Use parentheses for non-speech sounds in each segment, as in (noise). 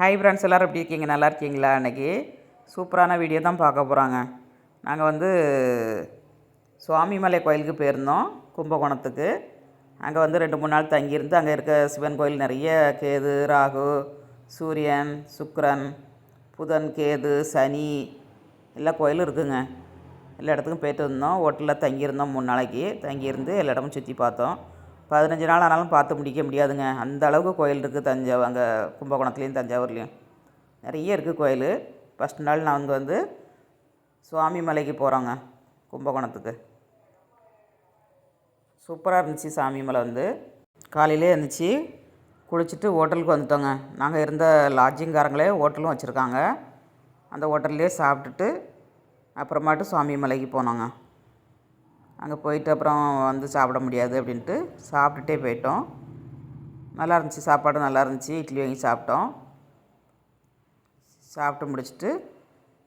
Hi friends எல்லோரும் எப்படி இருக்கீங்க? நல்லா இருக்கீங்களா இன்றைக்கி சூப்பரான வீடியோ தான் பார்க்க போகிறாங்க நாங்கள் வந்து சுவாமிமலை கோயிலுக்கு போயிருந்தோம் கும்பகோணத்துக்கு. அங்கே வந்து ரெண்டு மூணு நாள் தங்கியிருந்து அங்கே இருக்க சிவன் கோயில் நிறைய கேது ராகு சூரியன் சுக்கரன் புதன் கேது சனி எல்லா கோயிலும் இருக்குங்க. எல்லா இடத்துக்கும் போயிட்டு இருந்தோம் ஹோட்டலில் தங்கியிருந்தோம் மூணு நாளைக்கு. தங்கியிருந்து எல்லா இடமும் சுற்றி பார்த்தோம். பதினஞ்சு நாள் ஆனாலும் பார்த்து முடிக்க முடியாதுங்க. அந்த அளவுக்கு கோயில் இருக்குது தஞ்சாவூர் அங்கே கும்பகோணத்துலேயும் தஞ்சாவூர்லேயும். நிறைய இருக்குது கோயில். ஃபஸ்ட் நாள் நாங்கள் வந்து சுவாமி மலைக்கு போகிறோங்க கும்பகோணத்துக்கு. சூப்பராக இருந்துச்சு சாமி மலை வந்து. காலையிலே இருந்துச்சு குளிச்சுட்டு ஹோட்டலுக்கு வந்துட்டோங்க. நாங்கள் இருந்த லாட்ஜிங்காரங்களே ஹோட்டலும் வச்சுருக்காங்க. அந்த ஹோட்டல்லே சாப்பிட்டுட்டு அப்புறமாட்டு சுவாமி மலைக்கு போனோங்க. அங்கே போயிட்டு அப்புறம் வந்து சாப்பிட முடியாது அப்படின்ட்டு சாப்பிட்டுட்டே போயிட்டோம். நல்லா இருந்துச்சு சாப்பாடு நல்லா இருந்துச்சு இட்லி வாங்கி சாப்பிட்டோம். சாப்பிட்டு முடிச்சுட்டு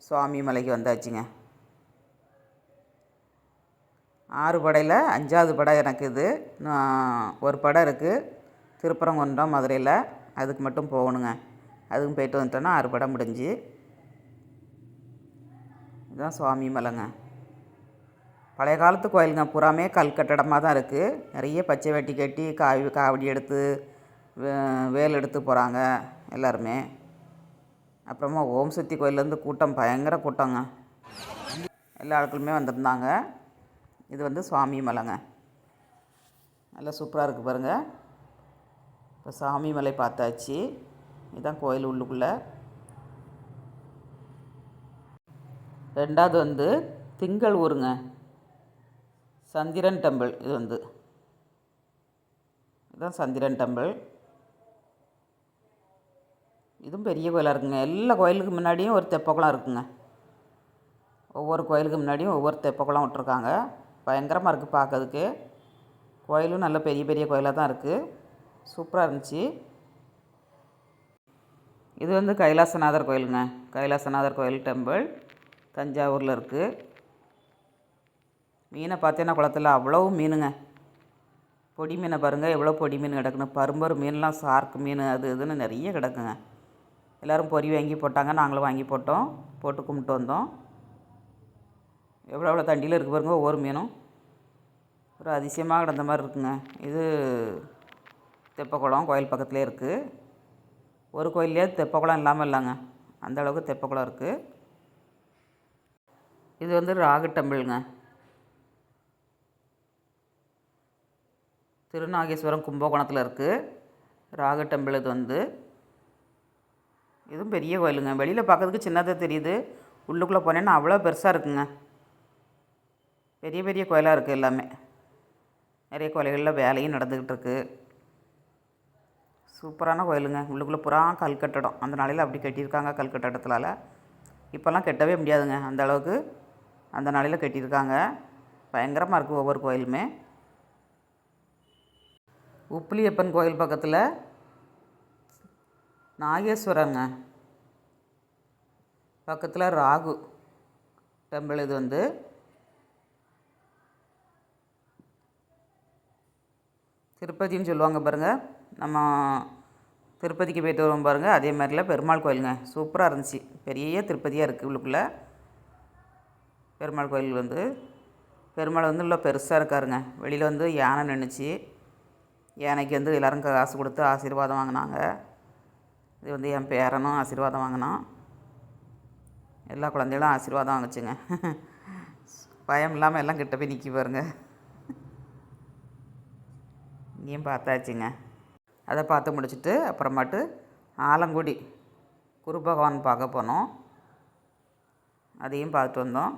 சுவாமி மலைக்கு வந்தாச்சுங்க. ஆறு படையில் அஞ்சாவது படை எனக்கு இது. ஒரு படம் இருக்குது திருப்பரங்குன்றம் மதுரையில். அதுக்கு மட்டும் போகணுங்க. அதுக்கும் போயிட்டு வந்துட்டோன்னா ஆறு படம் முடிஞ்சு. இதுதான் சுவாமி மலைங்க. பழைய காலத்து கோயிலுங்க புறாமே கல் கட்டடமாக தான் இருக்குது நிறைய பச்சை வெட்டி கட்டி காவி காவடி எடுத்து வேல் எடுத்து போகிறாங்க எல்லாருமே. அப்புறமா ஓம் சக்தி கோயிலேருந்து கூட்டம் பயங்கர கூட்டங்க. எல்லா ஆட்களுமே வந்திருந்தாங்க. இது வந்து சுவாமி மலைங்க. நல்லா சூப்பராக இருக்குது பாருங்கள் இப்போ சாமி மலை பார்த்தாச்சு. இதுதான் கோயில் உள்ளுக்குள்ளே. ரெண்டாவது வந்து திங்கள் ஊருங்க. சந்திரன் டெம்பிள் இது வந்து. இதுதான் சந்திரன் டெம்பிள். இதுவும் பெரிய கோயிலாக இருக்குங்க. எல்லா கோயிலுக்கு முன்னாடியும் ஒரு தெப்பக்குளம் இருக்குங்க. ஒவ்வொரு கோயிலுக்கு முன்னாடியும் ஒவ்வொரு தெப்பக்குளம் விட்ருக்காங்க பயங்கரமாக இருக்குது பார்க்கறதுக்கு கோயிலும் நல்ல பெரிய பெரிய கோயிலாக தான் இருக்குது சூப்பராக இருந்துச்சு. இது வந்து கைலாசநாதர் கோயிலுங்க. கைலாசநாதர் கோயில் டெம்பிள் தஞ்சாவூரில் இருக்குது மீனை பார்த்தீங்கன்னா குளத்துல அவ்வளோ மீனுங்க. பொடி மீனை பாருங்கள் எவ்வளோ பொடி மீன் கிடக்குன்னு. பரும்பரு மீன்லாம் சார்க்கு மீன் அது இதுன்னு நிறைய கிடக்குங்க. எல்லோரும் பொறி வாங்கி போட்டாங்க நாங்களும் வாங்கி போட்டோம் போட்டு கும்பிட்டு வந்தோம். எவ்வளோ எவ்வளோ தண்டியில் இருக்குது பாருங்க ஒவ்வொரு மீனும். ஒரு அதிசயமாக கிடந்த மாதிரி இருக்குங்க. இது தெப்பக்குளம் கோயில் பக்கத்துலேயே இருக்குது ஒரு கோயிலே தெப்பக்குளம் இல்லாமல் இல்லைங்க. அந்த அளவுக்கு தெப்பக்குளம் இருக்குது இது வந்து ராகு டெம்பிளுங்க. திருநாகேஸ்வரம் கும்பகோணத்தில் இருக்குது ராகு டெம்பிள் இது வந்து. இதுவும் பெரிய கோயிலுங்க. வெளியில் பார்க்கறதுக்கு சின்னதாக தெரியுது. உள்ளுக்குள்ளே போனேன்னா அவ்வளோ பெருசாக இருக்குங்க. பெரிய பெரிய கோயிலாக இருக்குது எல்லாமே. நிறைய கோயில்களில் வேலையும் நடந்துக்கிட்டு இருக்குது சூப்பரான கோயிலுங்க. உள்ளுக்குள்ளே புறா கல் கட்டடம். அந்த நாளையில் அப்படி கட்டியிருக்காங்க கல் கட்டடத்தினால. இப்போல்லாம் கட்டவே முடியாதுங்க அந்த அளவுக்கு. அந்த நாளையில் கட்டியிருக்காங்க. பயங்கரமாக இருக்குது ஒவ்வொரு கோயிலுமே. உப்பிலியப்பன் கோயில் பக்கத்தில் நாகேஸ்வரங்க. பக்கத்தில் ராகு டெம்பிள் இது வந்து. திருப்பதின்னு சொல்லுவாங்க பாருங்கள் நம்ம திருப்பதிக்கு போயிட்டு வருவோம் பாருங்கள் அதே மாதிரிலாம் பெருமாள் கோயிலுங்க. சூப்பராக இருந்துச்சு. பெரிய திருப்பதியாக இருக்குது உள்ளுக்குள்ளே. பெருமாள் கோயில் வந்து. பெருமாள் வந்து உள்ள பெருசாக இருக்காருங்க. வெளியில் வந்து யானை நின்றுச்சு யானைக்கு வந்து எல்லோரும் காசு கொடுத்து ஆசீர்வாதம் வாங்கினாங்க. இது வந்து என் பேரனும் ஆசீர்வாதம் வாங்கினான். எல்லா குழந்தைகளும் ஆசீர்வாதம் வாங்கிச்சுங்க. (laughs) பயம் இல்லாமல் எல்லாம் கிட்ட போய் நிற்கி பாருங்க. இங்கேயும் பார்த்தாச்சுங்க. அதை பார்த்து முடிச்சுட்டு அப்புறமாட்டு ஆலங்குடி குரு பகவான் பார்க்க போனோம். அதையும் பார்த்துட்டு வந்தோம்.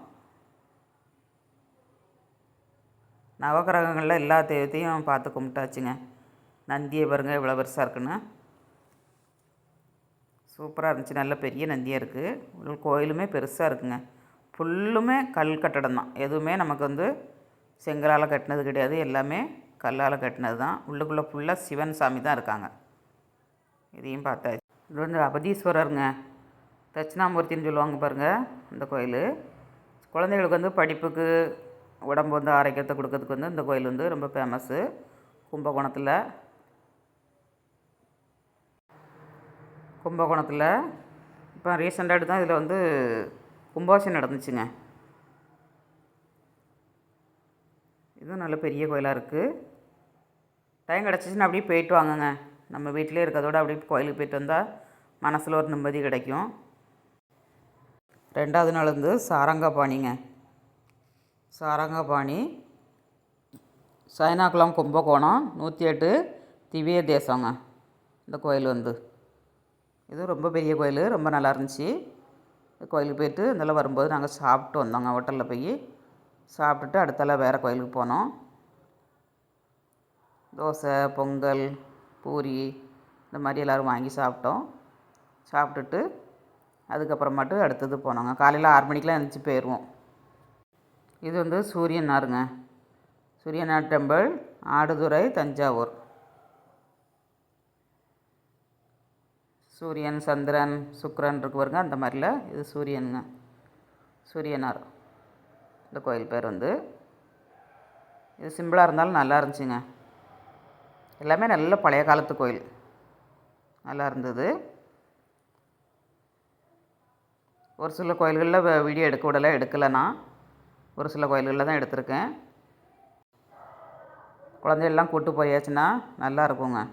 நவகிரகங்களில் எல்லா தெய்வத்தையும் பார்த்து கும்பிட்டாச்சுங்க. நந்தியை பாருங்கள் இவ்வளோ பெருசாக இருக்குன்னு. சூப்பராக இருந்துச்சு நல்ல பெரிய நந்தியாக இருக்குது கோயிலுமே பெருசாக இருக்குங்க. ஃபுல்லுமே கல் கட்டடம் தான். எதுவுமே நமக்கு வந்து செங்கலால் கட்டினது கிடையாது. எல்லாமே கல்லால் கட்டினது தான். உள்ளுக்குள்ளே ஃபுல்லாக சிவன் சாமி தான் இருக்காங்க. இதையும் பார்த்தாச்சு. இது வந்து அபதீஸ்வரருங்க. தட்சிணாமூர்த்தின்னு சொல்லுவாங்க பாருங்கள் இந்த கோயில். குழந்தைகளுக்கு வந்து படிப்புக்கு உடம்பு வந்து ஆரோக்கியத்தை கொடுக்கறதுக்கு வந்து இந்த கோயில் வந்து ரொம்ப ஃபேமஸ்ஸு கும்பகோணத்தில் கும்பகோணத்தில். இப்போ ரீசெண்டாக தான் இதில் வந்து கும்பாபிஷேகம் நடந்துச்சுங்க. இதுவும் நல்ல பெரிய கோயிலாக இருக்குது டைம் கிடச்சிச்சின்னா அப்படியே போயிட்டு வாங்கங்க. நம்ம வீட்டிலே இருக்கிறதோட அப்படியே கோயிலுக்கு போயிட்டு வந்தால் மனசில் ஒரு நிம்மதி கிடைக்கும். ரெண்டாவது நாள் வந்து சாரங்கபாணிங்க. சாரங்கபாணி சைனாக்குளம் கும்பகோணம் நூற்றி எட்டு திவ்ய தேசங்க. இந்த கோயில் வந்து. இது ரொம்ப பெரிய கோயில் ரொம்ப நல்லா இருந்துச்சு. கோயிலுக்கு போயிட்டு இதெல்லாம் வரும்போது நாங்கள் சாப்பிட்டு வந்தோங்க ஹோட்டலில் போய். சாப்பிட்டுட்டு அடுத்தால வேறு கோயிலுக்கு போனோம். தோசை பொங்கல் பூரி இந்த மாதிரி எல்லோரும் வாங்கி சாப்பிட்டோம். சாப்பிட்டுட்டு அதுக்கப்புறமாட்டு அடுத்தது போனோங்க. காலையில் ஆறு மணிக்கெலாம் எழுந்திரிச்சி போயிடுவோம் இது வந்து சூரியனாருங்க. சூரியனார் டெம்பிள் ஆடுதுறை தஞ்சாவூர். சூரியன் சந்திரன் சுக்கரன் இருக்கு பாருங்க. அந்த மாதிரில இது சூரியனுங்க. சூரியனார். இந்த கோயில் பேர் வந்து. இது சிம்பிளாக இருந்தாலும் நல்லா இருந்துச்சுங்க. எல்லாமே நல்ல பழைய காலத்து கோயில். நல்லா இருந்தது. ஒரு சில கோயில்களில் வீடியோ எடுக்க விடலை எடுக்கலை நான் ஒரு சில கோயில்களில் தான் எடுத்திருக்கேன். குழந்தைகள்லாம் கூட்டு போயாச்சுன்னா நல்லா இருக்குங்க.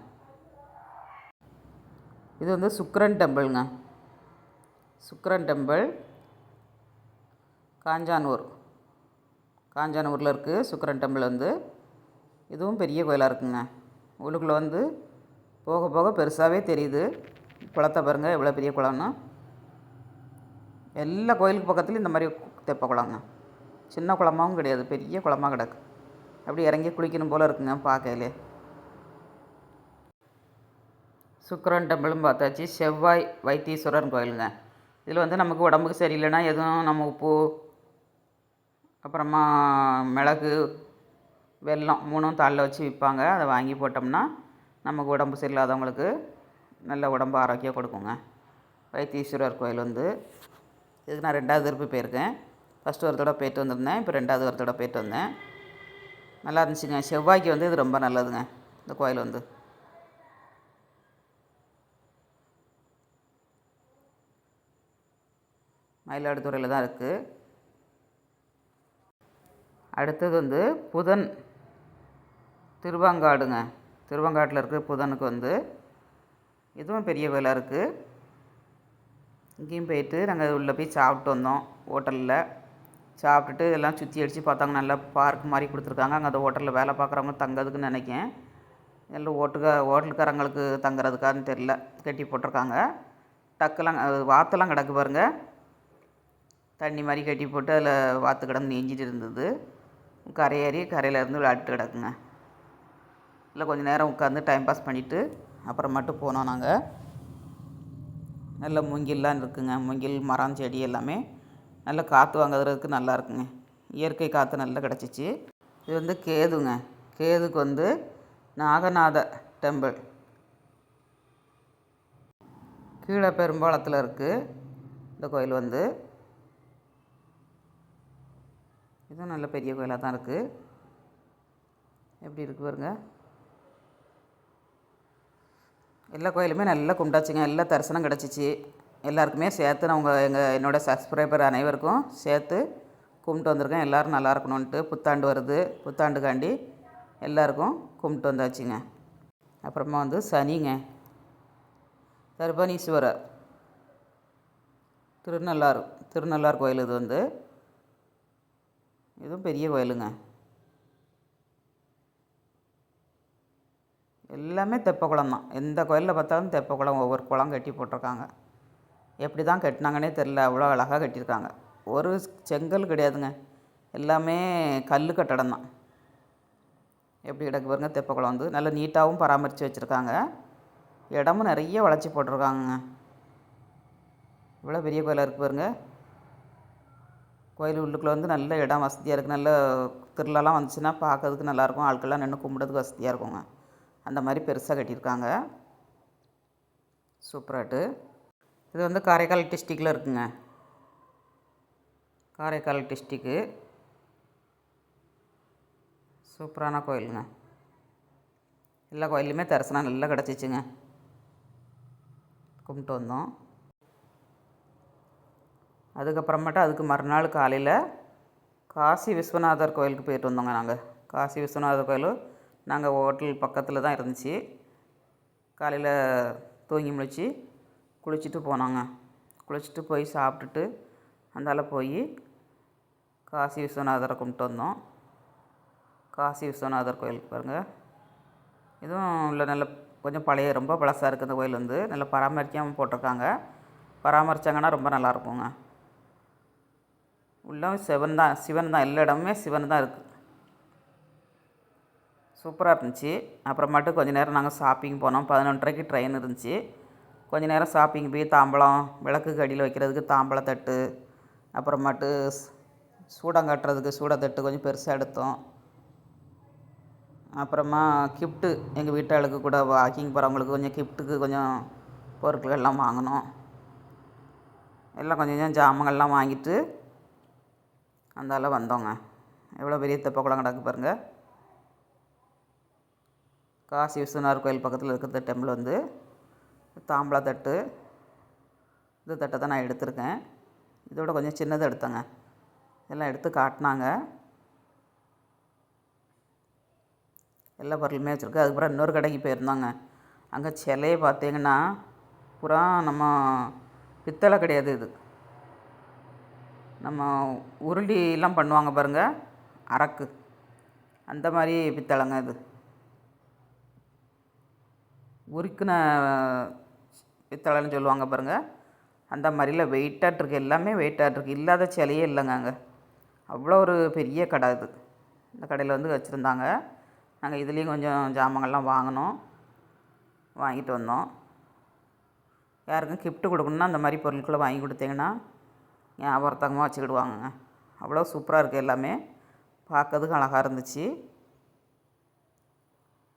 இது வந்து சுக்கரன் டெம்பிள்ங்க. சுக்கரன் டெம்பிள் காஞ்சானூர். காஞ்சானூரில் இருக்குது சுக்கரன் டெம்பிள் வந்து. இதுவும் பெரிய கோயிலாக இருக்குங்க. உள்ளுக்குள்ளே வந்து போக போக பெருசாகவே தெரியுது. குளத்தை பாருங்கள் எவ்வளோ பெரிய குளம்னு. எல்லா கோயிலுக்கு பக்கத்துலையும் இந்த மாதிரி தெப்ப குளங்க. சின்ன குளமாவும் கிடையாது பெரிய குளமா கிடக்கு. அப்படி இறங்கி குளிக்கணும் போல் இருக்குங்க பார்க்கையிலே. சுக்கிரன் டெம்பிளும் பார்த்தாச்சு. செவ்வாய் வைத்தீஸ்வரன் கோயிலுங்க. இதில் வந்து நமக்கு உடம்புக்கு சரியில்லைன்னா எதுவும் நம்ம உப்பு அப்புறமா மிளகு வெல்லம் மூணும் தாளில் வச்சு விற்பாங்க. அதை வாங்கி போட்டோம்னா நமக்கு உடம்பு சரியில்லாதவங்களுக்கு நல்ல உடம்பு ஆரோக்கியம் கொடுக்குங்க. வைத்தீஸ்வரர் கோயில் வந்து இதுக்கு நான் ரெண்டாவது திருப்பி போயிருக்கேன். ஃபஸ்ட்டு ஒரு போயிட்டு வந்திருந்தேன். இப்போ ரெண்டாவது ஒரு போயிட்டு வந்தேன். நல்லா இருந்துச்சுங்க. செவ்வாய்க்கு வந்து இது ரொம்ப நல்லதுங்க. இந்த கோயில் வந்து. மயிலாடுதுறையில் தான் இருக்குது அடுத்தது வந்து புதன் திருவாங்காடுங்க. திருவாங்காட்டில் இருக்கிற புதனுக்கு வந்து இதுவும் பெரிய கோயிலாக இருக்குது இங்கேயும் போயிட்டு நாங்கள் உள்ளே போய் சாப்பிட்டு வந்தோம் ஹோட்டலில். சாப்பிட்டுட்டு எல்லாம் சுற்றி அடித்து பார்த்தாங்க. நல்லா பார்க் மாதிரி கொடுத்துருக்காங்க. அங்கே அந்த ஹோட்டலில் வேலை பார்க்குறவங்க தங்கிறதுக்குன்னு நினைக்கேன். எல்லாம் ஓட்டுக்கா ஹோட்டலுக்காரங்களுக்கு தங்குறதுக்கான்னு தெரில கட்டி போட்டிருக்காங்க. டக்கெல்லாம் வாத்தெல்லாம் கிடக்கு பாருங்கள் தண்ணி மாதிரி கட்டி போட்டு அதில் வாத்து கிடந்து நீஞ்சிட்டு இருந்தது. கரையேறி கரையில் இருந்து விளையாட்டு கிடக்குங்க. இல்லை கொஞ்சம் நேரம் உட்காந்து டைம் பாஸ் பண்ணிவிட்டு அப்புறம் மட்டும் போனோம் நாங்கள் நல்ல மூங்கில்லாம் இருக்குங்க. மூங்கில் மரம் செடி எல்லாமே நல்லா காற்று வாங்குறதுக்கு நல்லா இருக்குங்க. இயற்கை காற்று நல்லா கிடச்சிச்சு. இது வந்து கேதுங்க. கேதுக்கு வந்து நாகநாத டெம்பிள். கீழே பெரும்பாலத்தில் இருக்குது இந்த கோயில் வந்து. இதுவும் நல்ல பெரிய கோயிலாக தான் இருக்குது எப்படி இருக்குது பாருங்க. எல்லா கோயிலுமே நல்லா கும்பிட்டாச்சுங்க. எல்லா தரிசனம் கிடச்சிச்சு. எல்லாருக்குமே சேர்த்து நான் உங்கள் எங்கள் என்னோடய சப்ஸ்கிரைபர் அனைவருக்கும் சேர்த்து கும்பிட்டு வந்திருக்கேன். எல்லோரும் நல்லா இருக்கணுன்ட்டு புத்தாண்டு வருது. புத்தாண்டுக்காண்டி எல்லாருக்கும் கும்பிட்டு வந்தாச்சுங்க. அப்புறமா வந்து சனிங்க. தர்பணீஸ்வரர். திருநள்ளாறு திருநள்ளார் கோயில் இது வந்து. இதுவும் பெரிய கோயிலுங்க. எல்லாமே தெப்ப குளம் தான். எந்த கோயிலில் பார்த்தாலும் தெப்ப குளம் ஒவ்வொரு குளம் கட்டி போட்டிருக்காங்க. எப்படி தான் கட்டினாங்கன்னே தெரில அவ்வளோ அழகாக கட்டியிருக்காங்க. ஒரு செங்கல் கிடையாதுங்க. எல்லாமே கல் கட்டடம் தான். எப்படி கிடக்கு பாருங்க தெப்ப குளம் வந்து நல்லா நீட்டாகவும் பராமரித்து வச்சுருக்காங்க. இடமும் நிறைய வளர்ச்சி போட்டிருக்காங்கங்க. இவ்வளோ பெரிய கோயிலாக இருக்குது பாருங்கள் கோயில் உள்ளுக்குள்ளே வந்து நல்ல இடம் வசதியாக இருக்குது நல்ல திருவிழாலாம் வந்துச்சுன்னா பார்க்கறதுக்கு நல்லாயிருக்கும். ஆட்கள்லாம் நின்று கும்பிடுறதுக்கு வசதியாக இருக்குங்க. அந்த மாதிரி பெருசாக கட்டியிருக்காங்க. சூப்பராட்டு இது வந்து காரைக்கால் டிஸ்ட்ரிக்டில் இருக்குங்க. காரைக்கால் டிஸ்ட்ரிக்கு சூப்பரான கோயிலுங்க. எல்லா கோயிலுமே தரிசனம் நல்லா கிடச்சிச்சுங்க. கும்பிட்டு வந்தோம். அதுக்கப்புறமேட்டு அதுக்கு மறுநாள் காலையில் காசி விஸ்வநாதர் கோயிலுக்கு போயிட்டு வந்தோங்க நாங்கள் காசி விஸ்வநாதர் கோயில் நாங்கள் ஹோட்டல் பக்கத்தில் தான் இருந்துச்சு. காலையில் தூங்கி முழிச்சு குளிச்சுட்டு போனோங்க. குளிச்சுட்டு போய் சாப்பிட்டுட்டு அந்தால போய் காசி விஸ்வநாதரை கும்பிட்டு வந்தோம். காசி விஸ்வநாதர் கோயிலுக்கு பாருங்கள் இதுவும் இல்லை நல்ல கொஞ்சம் பழைய ரொம்ப பழசாக இருக்குது இந்த கோயில் வந்து. நல்லா பராமரிக்காமல் போட்டிருக்காங்க. பராமரித்தாங்கன்னா ரொம்ப நல்லாயிருக்குங்க உள்ளே சிவன் தான் சிவன் தான் எல்லா இடமுமே சிவன் தான் இருக்குது சூப்பராக இருந்துச்சு. அப்புறமேட்டு கொஞ்சம் நேரம் நாங்கள் ஷாப்பிங் போனோம். பதினொன்றரைக்கு ட்ரெயின் இருந்துச்சு. கொஞ்சம் நேரம் ஷாப்பிங் போய் தாம்பலம் விளக்குக்கு அடியில் வைக்கிறதுக்கு தாம்பழத்தட்டு அப்புறமேட்டு சூடம் கட்டுறதுக்கு சூடத்தட்டு கொஞ்சம் பெருசாக எடுத்தோம். அப்புறமா கிஃப்ட்டு எங்கள் வீட்டாளுக்கு கூட வாக்கிங் போகிறவங்களுக்கு கொஞ்சம் கிஃப்ட்டுக்கு கொஞ்சம் பொருட்கள் எல்லாம் வாங்கினோம். எல்லாம் கொஞ்சம் கொஞ்சம் ஜாமங்கள்லாம் வாங்கிட்டு அந்தால வந்தோங்க. எவ்வளோ பெரிய தெப்பக்குளம் கிடக்கு பாருங்கள் காசி விஸ்வநாதர் கோயில் பக்கத்தில் இருக்கிற டெம்பிள் வந்து தாம்பலா தட்டு. இந்த தட்டை தான் நான் எடுத்திருக்கேன். இதோட கொஞ்சம் சின்னதாக எடுத்தேங்க. எல்லாம் எடுத்து காட்டினாங்க. எல்லா பொருளுமே வச்சுருக்கு அதுக்கப்புறம் இன்னொரு கடைக்கு போயிருந்தோங்க. அங்கே சிலையை பார்த்தீங்கன்னா புறா நம்ம பித்தளை கிடையாது இது. நம்ம உருளிலாம் பண்ணுவாங்க பாருங்கள் அரக்கு. அந்த மாதிரி பித்தளைங்க இது. உருக்குன பித்தளைன்னு சொல்லுவாங்க பாருங்கள் அந்த மாதிரில வெயிட்டாக எல்லாமே வெயிட்டாக இல்லாத சிலையே இல்லைங்க அங்கே. அவ்வளோ ஒரு பெரிய கடை இது. இந்த கடையில் வந்து வச்சுருந்தாங்க. நாங்கள் இதுலேயும் கொஞ்சம் ஜாமங்கள்லாம் வாங்கினோம் வாங்கிட்டு வந்தோம். யாருக்கும் கிஃப்ட்டு கொடுக்கணுன்னா அந்த மாதிரி பொருட்களை வாங்கி கொடுத்தீங்கன்னா ஞாபகத்தங்கமாக வச்சுக்கிடுவாங்கங்க. அவ்வளோ சூப்பராக இருக்குது எல்லாமே. பார்க்கறதுக்கு அழகாக இருந்துச்சு.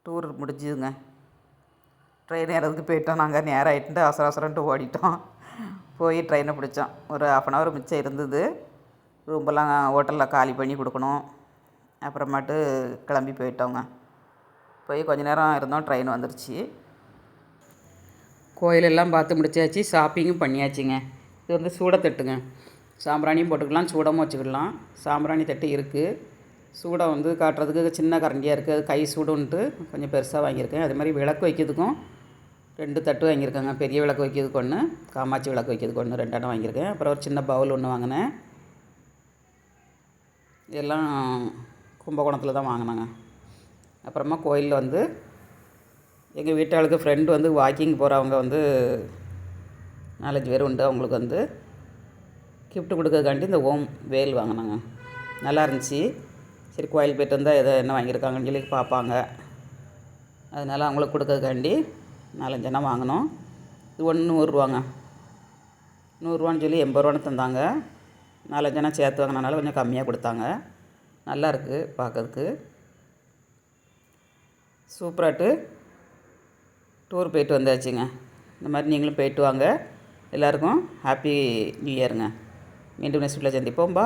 டூர் முடிஞ்சுதுங்க. ட்ரெயின் ஏறதுக்கு போயிட்டோம். நாங்கள் நேரம் ஆகிட்டு அவசர அவசரன்ட்டு ஓடிட்டோம். போய் ட்ரெயினை பிடிச்சோம். ஒரு ஆஃப் அன் ஹவர் மிச்சம் இருந்தது. ரூம்பெல்லாம் ஹோட்டலில் காலி பண்ணி கொடுக்கணும். அப்புறமேட்டு கிளம்பி போயிட்டோங்க. போய் கொஞ்ச நேரம் இருந்தோம். ட்ரெயின் வந்துருச்சு. கோயிலெல்லாம் பார்த்து முடிச்சாச்சு. ஷாப்பிங்கும் பண்ணியாச்சுங்க. இது வந்து சூடத்தட்டுங்க. சாம்பிராணியும் போட்டுக்கலாம் சூடமும் வச்சுக்கிடலாம். சாம்பிராணி தட்டு இருக்குது சூடம் வந்து காட்டுறதுக்கு சின்ன கரண்டியாக இருக்குது அது கை சூடுன்ட்டு கொஞ்சம் பெருசாக வாங்கியிருக்கேன். அதே மாதிரி விளக்கு வைக்கிறதுக்கும் ரெண்டு தட்டு வாங்கியிருக்கேங்க. பெரிய விளக்கு வைக்கிறதுக்கு ஒன்று காமாட்சி விளக்கு வைக்கிறதுக்கு ஒன்று ரெண்டெண்ணம் வாங்கியிருக்கேன். அப்புறம் ஒரு சின்ன பவுல் ஒன்று வாங்கினேன். இதெல்லாம் கும்பகோணத்தில் தான் வாங்கினேங்க. அப்புறமா கோயிலில் வந்து எங்கள் வீட்டாளுக்கு ஃப்ரெண்டு வந்து வாக்கிங் போகிறவங்க வந்து நாலஞ்சு பேர் உண்டு அவங்களுக்கு வந்து. கிஃப்ட்டு கொடுக்கறதுக்காண்டி இந்த ஓம் வேல் வாங்கினாங்க. நல்லா இருந்துச்சு. சரி கோயில் போயிட்டு வந்தால் எதை என்ன வாங்கியிருக்காங்கன்னு சொல்லி பார்ப்பாங்க. அதனால் அவங்களுக்கு கொடுக்கறதுக்காண்டி நாலஞ்சு வாங்கினோம். இது ஒன்று நூறுரூவாங்க. நூறுரூவான்னு சொல்லி எண்பது ரூபான்னு தந்தாங்க. நாலஞ்சனா சேர்த்து வாங்கினால கொஞ்சம் கம்மியாக கொடுத்தாங்க. நல்லா இருக்குது பார்க்கறதுக்கு. சூப்பராட்டு டூர் போயிட்டு வந்தாச்சுங்க. இந்த மாதிரி நீங்களும் போயிட்டு வாங்க. எல்லாருக்கும் ஹாப்பி நியூ இயருங்க. மீண்டும் நெக்ஸ்ட் வீட்டில் சந்திப்போம் பா